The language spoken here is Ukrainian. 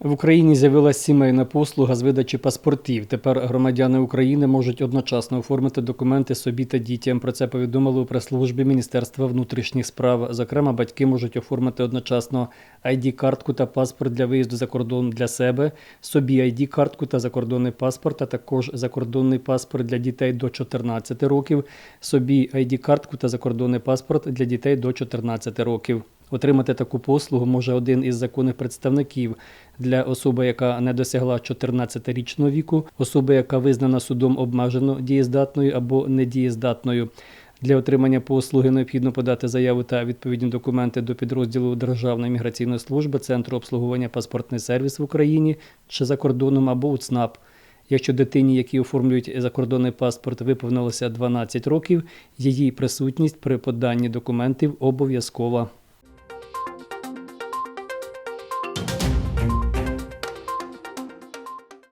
В Україні з'явилася сімейна послуга з видачі паспортів. Тепер громадяни України можуть одночасно оформити документи собі та дітям. Про це повідомили у прес-службі Міністерства внутрішніх справ. Зокрема, батьки можуть оформити одночасно ID-картку та паспорт для виїзду за кордон для себе, собі ID-картку та закордонний паспорт, а також закордонний паспорт для дітей до 14 років, собі ID-картку та закордонний паспорт для дітей до 14 років. Отримати таку послугу може один із законних представників для особи, яка не досягла 14-річного віку, особи, яка визнана судом обмежено дієздатною або недієздатною. Для отримання послуги необхідно подати заяву та відповідні документи до підрозділу Державної міграційної служби, Центру обслуговування паспортний сервіс в Україні чи за кордоном або у ЦНАП. Якщо дитині, які оформлюють закордонний паспорт, виповнилося 12 років, її присутність при поданні документів обов'язкова.